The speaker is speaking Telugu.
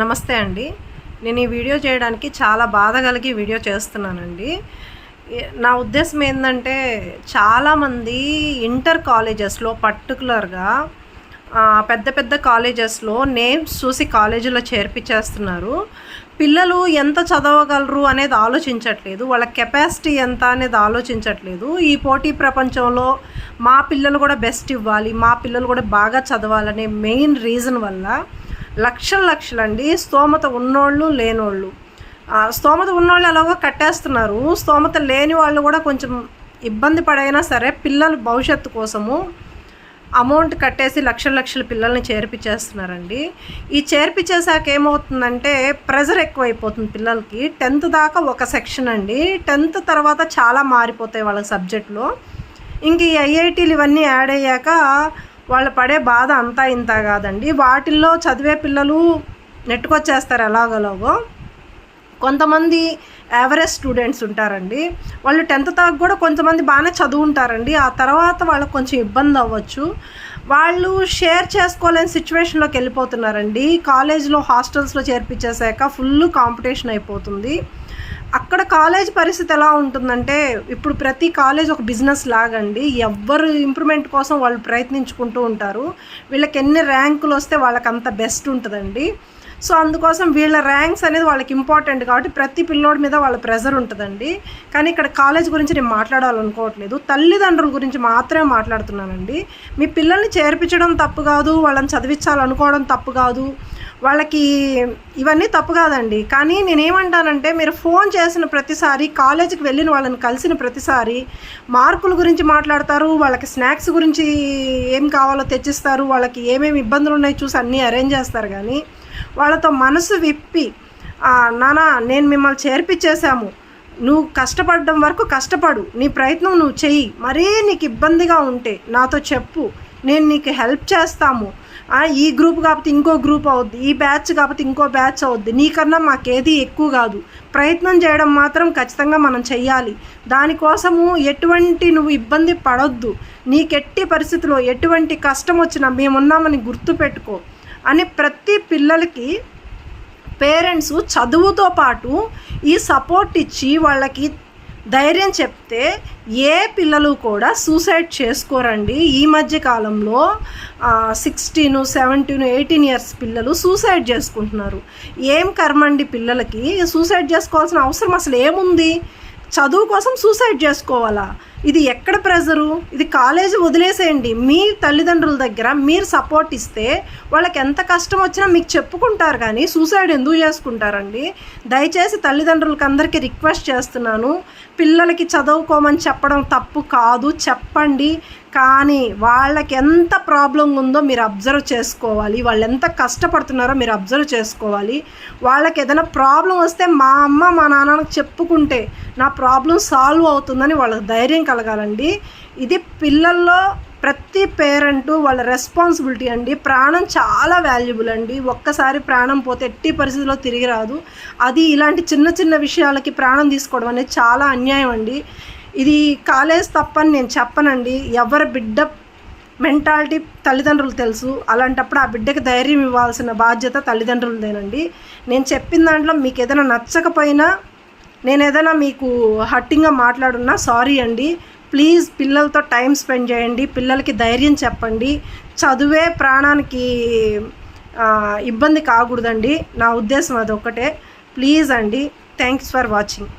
నమస్తే అండి. నేను ఈ వీడియో చేయడానికి చాలా బాధ కలిగి వీడియో చేస్తున్నానండి. నా ఉద్దేశం ఏంటంటే చాలామంది ఇంటర్ కాలేజెస్లో పర్టికులర్గా పెద్ద పెద్ద కాలేజెస్లో నేమ్స్ చూసి కాలేజీలో చేర్పించేస్తున్నారు. పిల్లలు ఎంత చదవగలరు అనేది ఆలోచించట్లేదు. వాళ్ళ కెపాసిటీ ఎంత అనేది ఆలోచించట్లేదు. ఈ పోటీ ప్రపంచంలో మా పిల్లలు కూడా బెస్ట్ ఇవ్వాలి మా పిల్లలు కూడా బాగా చదవాలనే మెయిన్ రీజన్ వల్ల లక్షల లక్షలండి స్తోమత ఉన్నోళ్ళు లేనోళ్ళు. స్తోమత ఉన్నోళ్ళు ఎలాగో కట్టేస్తున్నారు. స్తోమత లేని వాళ్ళు కూడా కొంచెం ఇబ్బంది పడైనా సరే పిల్లల భవిష్యత్తు కోసము అమౌంట్ కట్టేసి లక్షల లక్షల పిల్లల్ని చేర్పించేస్తున్నారండి ఈ చేర్పించేసాక ఏమవుతుందంటే ప్రెజర్ ఎక్కువైపోతుంది పిల్లలకి. టెన్త్ దాకా ఒక సెక్షన్ అండి. టెన్త్ తర్వాత చాలా మారిపోతాయి వాళ్ళ సబ్జెక్టులో. ఇంక ఈ ఐఐటీలు ఇవన్నీ యాడ్ అయ్యాక వాళ్ళు పడే బాధ అంతా ఇంత కాదండి. వాటిల్లో చదివే పిల్లలు నెట్టుకొచ్చేస్తారు ఎలాగోలాగో. కొంతమంది యావరేజ్ స్టూడెంట్స్ ఉంటారండి. వాళ్ళు టెన్త్ దాకా కూడా కొంతమంది బాగానే చదువుంటారండి. ఆ తర్వాత వాళ్ళకి కొంచెం ఇబ్బంది అవ్వచ్చు. వాళ్ళు షేర్ చేసుకోలేని సిచ్యువేషన్లోకి వెళ్ళిపోతున్నారండి. కాలేజ్లో హాస్టల్స్లో చేర్పించేసాక ఫుల్ కాంపిటీషన్ అయిపోతుంది. అక్కడ కాలేజ్ పరిస్థితి ఎలా ఉంటుందంటే ఇప్పుడు ప్రతి కాలేజ్ ఒక బిజినెస్ లాగండి. ఎవ్వరు ఇంప్రూవ్మెంట్ కోసం వాళ్ళు ప్రయత్నించుకుంటూ ఉంటారు. వీళ్ళకి ఎన్ని ర్యాంకులు వస్తే వాళ్ళకి అంత బెస్ట్ ఉంటుందండి. సో అందుకోసం వీళ్ళ ర్యాంక్స్ అనేది వాళ్ళకి ఇంపార్టెంట్ కాబట్టి ప్రతి పిల్లోడి మీద వాళ్ళ ప్రెజర్ ఉంటుందండి. కానీ ఇక్కడ కాలేజ్ గురించి నేను మాట్లాడాలనుకోవట్లేదు. తల్లిదండ్రుల గురించి మాత్రమే మాట్లాడుతున్నానండి. మీ పిల్లల్ని చేర్పించడం తప్పు కాదు వాళ్ళని చదివించాలనుకోవడం తప్పు కాదు. వాళ్ళకి ఇవన్నీ తప్పు కాదండి. కానీ నేనేమంటానంటే మీరు ఫోన్ చేసిన ప్రతిసారి కాలేజీకి వెళ్ళిన వాళ్ళని కలిసిన ప్రతిసారి మార్కుల గురించి మాట్లాడతారు వాళ్ళకి స్నాక్స్ గురించి ఏం కావాలో తెచ్చిస్తారు వాళ్ళకి ఏమేమి ఇబ్బందులు ఉన్నాయి చూసి అన్నీ అరేంజ్ చేస్తారు కానీ వాళ్ళతో మనసు విప్పి నానా నేను మిమ్మల్ని చేర్పించేశాము. నువ్వు కష్టపడడం వరకు కష్టపడు. నీ ప్రయత్నం నువ్వు చెయ్యి. మరీ నీకు ఇబ్బందిగా ఉంటే నాతో చెప్పు. నేను నీకు హెల్ప్ చేస్తాము. ఈ గ్రూప్ కాకపోతే ఇంకో గ్రూప్ అవుద్ది. ఈ బ్యాచ్ కాకపోతే ఇంకో బ్యాచ్ అవుద్ది. నీకన్నా మాకేది ఎక్కువ కాదు. ప్రయత్నం చేయడం మాత్రం ఖచ్చితంగా మనం చెయ్యాలి. దానికోసము ఎటువంటి నువ్వు ఇబ్బంది పడొద్దు. నీకెట్టి పరిస్థితిలో ఎటువంటి కష్టం వచ్చినా మేమున్నామని గుర్తుపెట్టుకో అని ప్రతి పిల్లలకి పేరెంట్స్ చదువుతో పాటు ఈ సపోర్ట్ ఇచ్చి వాళ్ళకి ధైర్యం చెప్తే ఏ పిల్లలు కూడా సూసైడ్ చేసుకోరండి. ఈ మధ్య కాలంలో సిక్స్టీన్ సెవెంటీన్ ఎయిటీన్ ఇయర్స్ పిల్లలు సూసైడ్ చేసుకుంటున్నారు. ఏం కర్మండి పిల్లలకి? సూసైడ్ చేసుకోవాల్సిన అవసరం అసలు ఏముంది? చదువు కోసం సూసైడ్ చేసుకోవాలా? ఇది ఎక్కడ ప్రెజరు? ఇది కాలేజీ వదిలేసేయండి. మీ తల్లిదండ్రుల దగ్గర మీరు సపోర్ట్ ఇస్తే వాళ్ళకి ఎంత కష్టం వచ్చినా మీకు చెప్పుకుంటారు కానీ సూసైడ్ ఎందుకు చేసుకుంటారండి? దయచేసి తల్లిదండ్రులకి అందరికీ రిక్వెస్ట్ చేస్తున్నాను. పిల్లలకి చదువుకోమని చెప్పడం తప్పు కాదు చెప్పండి. కానీ వాళ్ళకి ఎంత ప్రాబ్లం ఉందో మీరు అబ్జర్వ్ చేసుకోవాలి. వాళ్ళు ఎంత కష్టపడుతున్నారో మీరు అబ్జర్వ్ చేసుకోవాలి. వాళ్ళకి ఏదైనా ప్రాబ్లం వస్తే మా అమ్మ మా నాన్నకు చెప్పుకుంటే నా ప్రాబ్లం సాల్వ్ అవుతుందని వాళ్ళకి ధైర్యం కలగాలండి. ఇది పిల్లల్లో ప్రతి పేరెంటు వాళ్ళ రెస్పాన్సిబిలిటీ అండి. ప్రాణం చాలా వాల్యుబుల్ అండి. ఒక్కసారి ప్రాణం పోతే ఎట్టి పరిస్థితిలో తిరిగి రాదు. అది ఇలాంటి చిన్న చిన్న విషయాలకి ప్రాణం తీసుకోవడం అనేది చాలా అన్యాయం అండి. ఇది కాలేజ్ తప్పని నేను చెప్పనండి. ఎవరి బిడ్డ మెంటాలిటీ తల్లిదండ్రులు తెలుసు. అలాంటప్పుడు ఆ బిడ్డకి ధైర్యం ఇవ్వాల్సిన బాధ్యత తల్లిదండ్రులదేనండి. నేను చెప్పిన దాంట్లో మీకు ఏదైనా నచ్చకపోయినా నేను ఏదైనా మీకు హట్టింగ్గా మాట్లాడున్నా సారీ అండి. ప్లీజ్ పిల్లలతో టైం స్పెండ్ చేయండి పిల్లలకి ధైర్యం చెప్పండి. చదువే ప్రాణానికి ఇబ్బంది కాకూడదండి. నా ఉద్దేశం అదొక్కటే. ప్లీజ్ అండి థ్యాంక్స్ ఫర్ వాచింగ్.